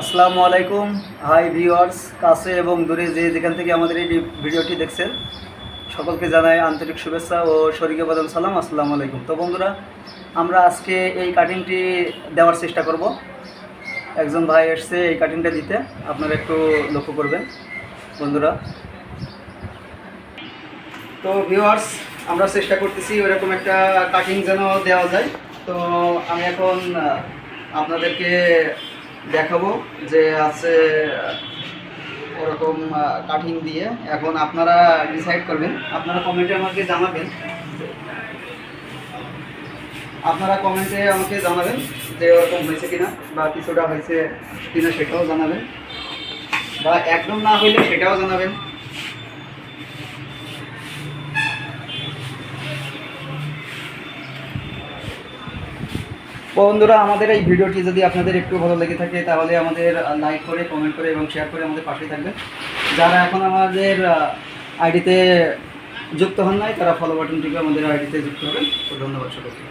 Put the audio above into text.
আসসালামু আলাইকুম। Hi viewers কাছে এবং দূরে যে যেখান থেকে আমাদের এই ভিডিওটি দেখছেন, সকলকে জানাই আন্তরিক শুভেচ্ছা ও শরীকে বাদাম সালাম। আসসালামু আলাইকুম। তো বন্ধুরা, আমরা আজকে এই কাটিংটি দেওয়ার চেষ্টা করব। একজন ভাই এসছে এই কাটিংটা দিতে। আপনারা একটু লক্ষ্য করবেন। বন্ধুরা। তো ভিউয়ার্স আমরা চেষ্টা করতেছি ওরকম একটা কাটিং যেন দেওয়া যায়। তো আমি এখন আপনাদেরকে দেখাবো যে আছে ওরকম কাটিং দিয়ে। এখন আপনারা ডিসাইড করবেন। আপনারা কমেন্টে আমাকে জানাবেন। আপনারা কমেন্টে আমাকে জানাবেন যে ওরকম হয়েছে কিনা বা কিছুটা হয়েছে কিনা সেটাও জানাবেন। বা একদম না হইলে সেটাও জানাবেন। বন্ধুরা, আমাদের এই ভিডিওটি যদি আপনাদের একটু ভালো লেগে থাকে, তাহলে আমাদের লাইক করে কমেন্ট করে এবং শেয়ার করে আমাদের পাশে থাকবেন। যারা এখন আমাদের আইডিতে যুক্ত হন নাই, তারা ফলো বাটনটিকে আমাদের আইডিতে যুক্ত হবেন। ধন্যবাদ সকলকে।